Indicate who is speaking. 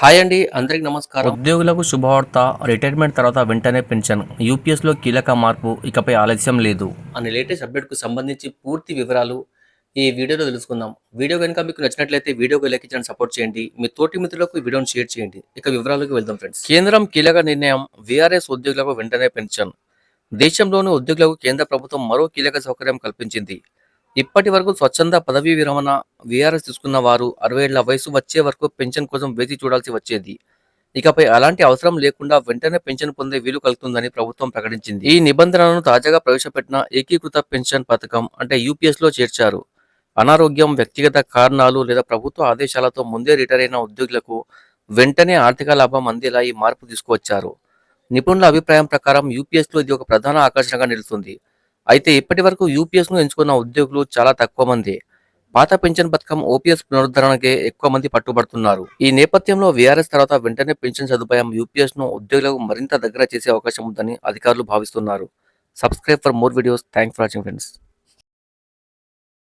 Speaker 1: Hi అండి అందరికి నమస్కారం.
Speaker 2: ఉద్యోగులకు శుభవార్త రిటైర్మెంట్ తర్వాత వెంటనే పెన్షన్. యూపీఎస్లో కీలక మార్పు ఇకపై ఆలస్యం లేదు.
Speaker 1: అనే లేటెస్ట్ అప్డేట్కు సంబంధించి పూర్తి వివరాలు ఈ వీడియోలో తెలుసుకుందాం. వీడియో కనుక మీకు నచ్చినట్లయితే వీడియోకి లైక్ ఇచ్చడానికి సపోర్ట్ చేయండి. మీ తోటి మిత్రులకు వీడియోని షేర్ చేయండి. ఇక వివరాలకు వెళ్దాం ఫ్రెండ్స్. కేంద్రం కీలక నిర్ణయం వీఆర్ఎస్ ఉద్యోగులకు వెంటనే పెన్షన్. దేశంలోని ఉద్యోగులకు కేంద్ర ప్రభుత్వం మరో కీలక సౌకర్యం కల్పించింది. ఇప్పటి వరకు స్వచ్ఛంద పదవీ విరమణ వీఆర్ఎస్ తీసుకున్న వారు అరవై ఏళ్ళ వయసు వచ్చే వరకు పెన్షన్ కోసం వేచి చూడాల్సి వచ్చేది. ఇకపై అలాంటి అవసరం లేకుండా వెంటనే పెన్షన్ పొందే వీలు కలుగుతుందని ప్రభుత్వం ప్రకటించింది. ఈ నిబంధనలను తాజాగా ప్రవేశపెట్టిన ఏకీకృత పెన్షన్ పథకం అంటే యూపీఎస్లో చేర్చారు. అనారోగ్యం వ్యక్తిగత కారణాలు లేదా ప్రభుత్వ ఆదేశాలతో ముందే రిటైర్ అయిన ఉద్యోగులకు వెంటనే ఆర్థిక లాభం అందేలా ఈ మార్పు తీసుకువచ్చారు. నిపుణుల అభిప్రాయం ప్రకారం యూపీఎస్లో ఇది ఒక ప్రధాన ఆకర్షణగా నిలుస్తుంది. అయితే ఇప్పటి వరకు యూపీఎస్ను ఎంచుకున్న ఉద్యోగులు చాలా తక్కువ మంది. పాత పెన్షన్ పథకం ఓపీఎస్ పునరుద్ధరణకే ఎక్కువ మంది పట్టుబడుతున్నారు. ఈ నేపథ్యంలో వీఆర్ఎస్ తర్వాత వెంటనే పెన్షన్ సదుపాయం యూపీఎస్ను ఉద్యోగులకు మరింత దగ్గర చేసే అవకాశం ఉందని అధికారులు భావిస్తున్నారు. Subscribe for more videos. Thanks for watching friends.